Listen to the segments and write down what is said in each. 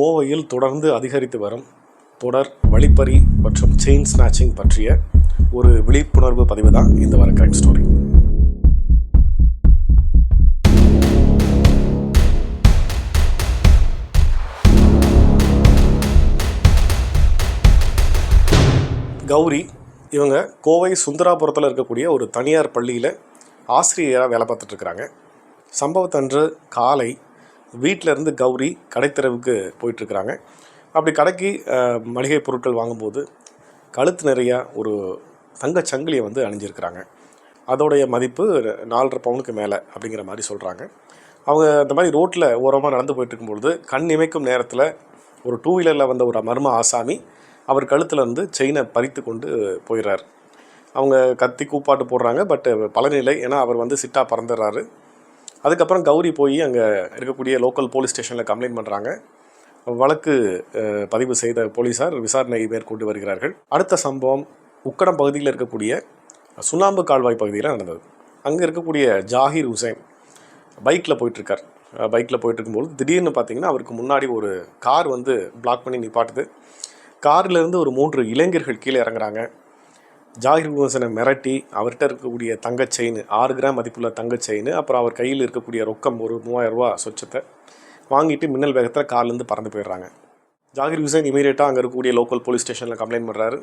கோவையில் தொடர்ந்து அதிகரித்து வரும் தொடர் வழிப்பறி மற்றும் செயின் ஸ்நாச்சிங் பற்றிய ஒரு விழிப்புணர்வு பதிவு தான் இந்த வர கிரைம் ஸ்டோரி கௌரி இவங்க கோவை சுந்தராபுரத்தில் இருக்கக்கூடிய ஒரு தனியார் பள்ளியில் ஆசிரியராக வேலை பார்த்துட்ருக்குறாங்க சம்பவத்தன்று காலை வீட்டில் இருந்து கௌரி கடைத்தெருவுக்கு போயிட்டுருக்குறாங்க. அப்படி கடைக்கு மளிகை பொருட்கள் வாங்கும்போது கழுத்து நிறையா ஒரு தங்கச் சங்கிலியை வந்து அணிஞ்சிருக்கிறாங்க. அதோடைய மதிப்பு நாலரை பவுனுக்கு மேலே அப்படிங்கிற மாதிரி சொல்கிறாங்க அவங்க இந்த மாதிரி ரோட்டில் ஓரமாக நடந்து போயிட்டு இருக்கும்பொழுது கண் இமைக்கும் நேரத்தில் ஒரு டூ வீலரில் வந்த ஒரு மர்ம ஆசாமி அவர் கழுத்தில் இருந்து செயினை பறித்து கொண்டு போயிடுறாரு அவங்க கத்தி கூப்பாட்டு போடுறாங்க பட் பலனில்லை ஏன்னா அவர் வந்து சிட்டா பறந்துடுறாரு அதுக்கப்புறம் கௌரி போய் அங்கே இருக்கக்கூடிய லோக்கல் போலீஸ் ஸ்டேஷனில் கம்ப்ளைண்ட் பண்ணுறாங்க வழக்கு பதிவு செய்த போலீஸார் விசாரணை மேற்கொண்டு வருகிறார்கள். அடுத்த சம்பவம் உக்கடம் பகுதியில் இருக்கக்கூடிய சுண்ணாம்பு கால்வாய் பகுதியில் நடந்தது. அங்கே இருக்கக்கூடிய ஜாகிர் ஹுசைன் பைக்கில் போயிட்டுருக்கார். பைக்கில் போயிட்டு இருக்கும்போது திடீர்னு பார்த்தீங்கன்னா அவருக்கு முன்னாடி ஒரு கார் வந்து பிளாக் பண்ணி நிப்பாட்டுது. கார்லேருந்து ஒரு மூன்று இளைஞர்கள் கீழே இறங்குறாங்க. ஜாகிர் ஹுசனை மிரட்டி அவர்கிட்ட இருக்கக்கூடிய தங்கச் செயின் ஆறு கிராம் மதிப்புள்ள தங்க செயின் அப்புறம் அவர் கையில் இருக்கக்கூடிய ரொக்கம் ஒரு மூவாயிரம் ரூபா சொச்சத்தை வாங்கிட்டு மின்னல் வேகத்தில் கார்லேருந்து பறந்து போயிடுறாங்க. ஜாகிர் ஹுசேன் இமீடியட்டாக அங்கே இருக்கக்கூடிய லோக்கல் போலீஸ் ஸ்டேஷனில் கம்ப்ளைண்ட் பண்ணுறாரு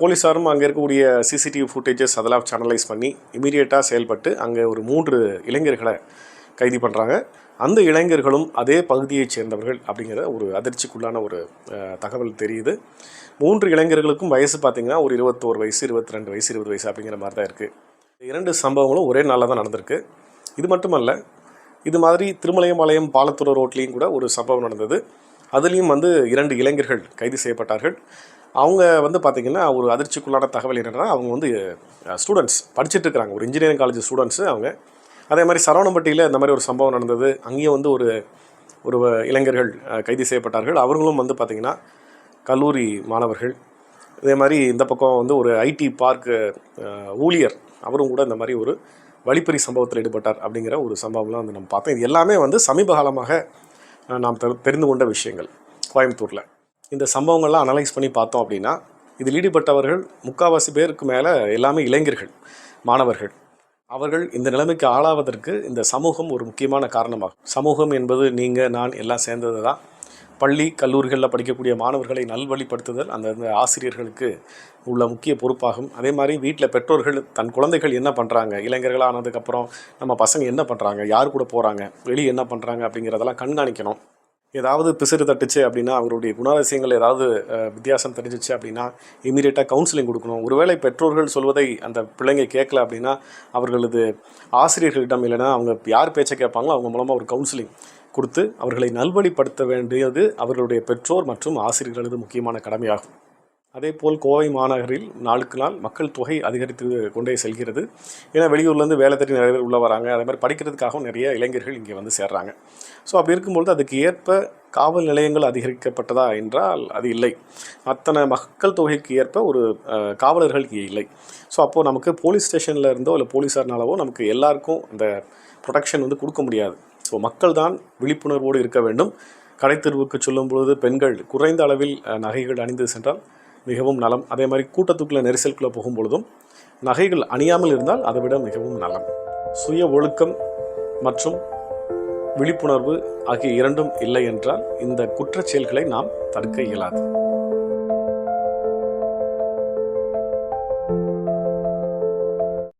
போலீஸாரும் அங்கே இருக்கக்கூடிய சிசிடிவி ஃபுட்டேஜஸ் அதெல்லாம் சேனலைஸ் பண்ணி இமீடியட்டாக செயல்பட்டு அங்கே ஒரு மூன்று இளைஞர்களை கைது பண்ணுறாங்க அந்த இளைஞர்களும் அதே பகுதியைச் சேர்ந்தவர்கள் அப்படிங்கிற ஒரு அதிர்ச்சிக்குள்ளான ஒரு தகவல் தெரியுது. மூன்று இளைஞர்களுக்கும் வயசு பார்த்திங்கன்னா ஒரு இருபத்தோரு வயசு இருபத்தி ரெண்டு வயசு இருபது வயசு அப்படிங்கிற மாதிரி தான் இருக்குது இரண்டு சம்பவங்களும் ஒரே நாளில் தான் நடந்திருக்கு. இது மட்டுமல்ல இது மாதிரி திருமலையம்பாளையம் பாலத்துறை ரோட்லேயும் கூட ஒரு சம்பவம் நடந்தது. அதுலேயும் வந்து இரண்டு இளைஞர்கள் கைது செய்யப்பட்டார்கள். அவங்க வந்து பார்த்திங்கன்னா ஒரு அதிர்ச்சிக்குள்ளான தகவல் என்னென்னா அவங்க வந்து ஸ்டூடெண்ட்ஸ் படிச்சுட்டு இருக்கிறாங்க. ஒரு இன்ஜினியரிங் காலேஜ் ஸ்டூடெண்ட்ஸு அவங்க. அதே மாதிரி சரவணம்பட்டியில் இந்த மாதிரி ஒரு சம்பவம் நடந்தது. அங்கேயும் வந்து ஒரு ஒரு இளைஞர்கள் கைது செய்யப்பட்டார்கள். அவர்களும் வந்து பார்த்திங்கன்னா கல்லூரி மாணவர்கள். இதே மாதிரி இந்த பக்கம் வந்து ஒரு ஐடி பார்க் ஊழியர். அவரும் கூட இந்த மாதிரி ஒரு வழிப்பறி சம்பவத்தில் ஈடுபட்டார் அப்படிங்கிற ஒரு சம்பவம்லாம் வந்து நம்ம பார்த்தோம். இது எல்லாமே வந்து சமீப காலமாக நாம் தெரிந்து கொண்ட விஷயங்கள் கோயம்புத்தூரில். இந்த சம்பவங்கள்லாம் அனலைஸ் பண்ணி பார்த்தோம் அப்படின்னா இதில் ஈடுபட்டவர்கள் முக்கால்வாசி பேருக்கு மேலே எல்லாமே இளைஞர்கள் மாணவர்கள். அவர்கள் இந்த நிலைமைக்கு ஆளாவதற்கு இந்த சமூகம் ஒரு முக்கியமான காரணமாகும். சமூகம் என்பது நீங்கள் நான் எல்லாம் சேர்ந்தது தான் பள்ளி கல்லூரிகளில் படிக்கக்கூடிய மாணவர்களை நல்வழிப்படுத்துதல் அந்த அந்த ஆசிரியர்களுக்கு உள்ள முக்கிய பொறுப்பாகும். அதே மாதிரி வீட்டில் பெற்றோர்கள் தன் குழந்தைகள் என்ன பண்ணுறாங்க இளைஞர்களாக ஆனதுக்கப்புறம் நம்ம பசங்க என்ன பண்ணுறாங்க யார் கூட போகிறாங்க வெளியே என்ன பண்ணுறாங்க அப்படிங்கிறதெல்லாம் கண்காணிக்கணும். ஏதாவது பிசிறு தட்டுச்சு அப்படின்னா அவருடைய குணாதிசயங்கள் ஏதாவது வித்தியாசம் தெரிஞ்சிச்சு அப்படின்னா இமீடியட்டாக கவுன்சிலிங் கொடுக்கணும். ஒருவேளை பெற்றோர்கள் சொல்வதை அந்த பிள்ளைங்க கேட்கல அப்படின்னா அவர்களது ஆசிரியர்களிடம் இல்லைன்னா அவங்க யார் பேச்சை கேட்பாங்களோ அவங்க மூலமாக ஒரு கவுன்சிலிங் கொடுத்து அவர்களை நல்வழிப்படுத்த வேண்டியது அவர்களுடைய பெற்றோர் மற்றும் ஆசிரியர்களது முக்கியமான கடமையாகும். அதேபோல் கோவை மாநகரில் நாளுக்கு நாள் மக்கள் தொகை அதிகரித்து கொண்டே செல்கிறது. ஏன்னா வெளியூர்லேருந்து வேலை தேடி நிறைய பேர் உள்ளே வராங்க. அதே மாதிரி படிக்கிறதுக்காகவும் நிறைய இளைஞர்கள் இங்கே வந்து சேர்றாங்க. ஸோ அப்படி இருக்கும்பொழுது அதுக்கு ஏற்ப காவல் நிலையங்கள் அதிகரிக்கப்பட்டதா என்றால் அது இல்லை. அத்தனை மக்கள் தொகைக்கு ஏற்ப ஒரு காவலர்கள் இங்கே இல்லை. ஸோ அப்போது நமக்கு போலீஸ் ஸ்டேஷனில் இருந்தோ இல்லை போலீஸார்னாலவோ நமக்கு எல்லாருக்கும் அந்த ப்ரொடெக்ஷன் வந்து கொடுக்க முடியாது. ஸோ மக்கள் தான் விழிப்புணர்வோடு இருக்க வேண்டும். கடைத்தெருவுக்கு சொல்லும் பொழுது பெண்கள் குறைந்த அளவில் நகைகள் அணிந்து சென்றால் மிகவும் நலம். அதே மாதிரி கூட்டத்துக்குள்ளே நெரிசலுக்குள்ளே போகும்பொழுதும் நகைகள் அணியாமல் இருந்தால் அதை விட மிகவும் நலம். சுய ஒழுக்கம் மற்றும் விழிப்புணர்வு ஆகிய இரண்டும் இல்லை என்றால் இந்த குற்றச் செயல்களை நாம் தடுக்க இயலாது.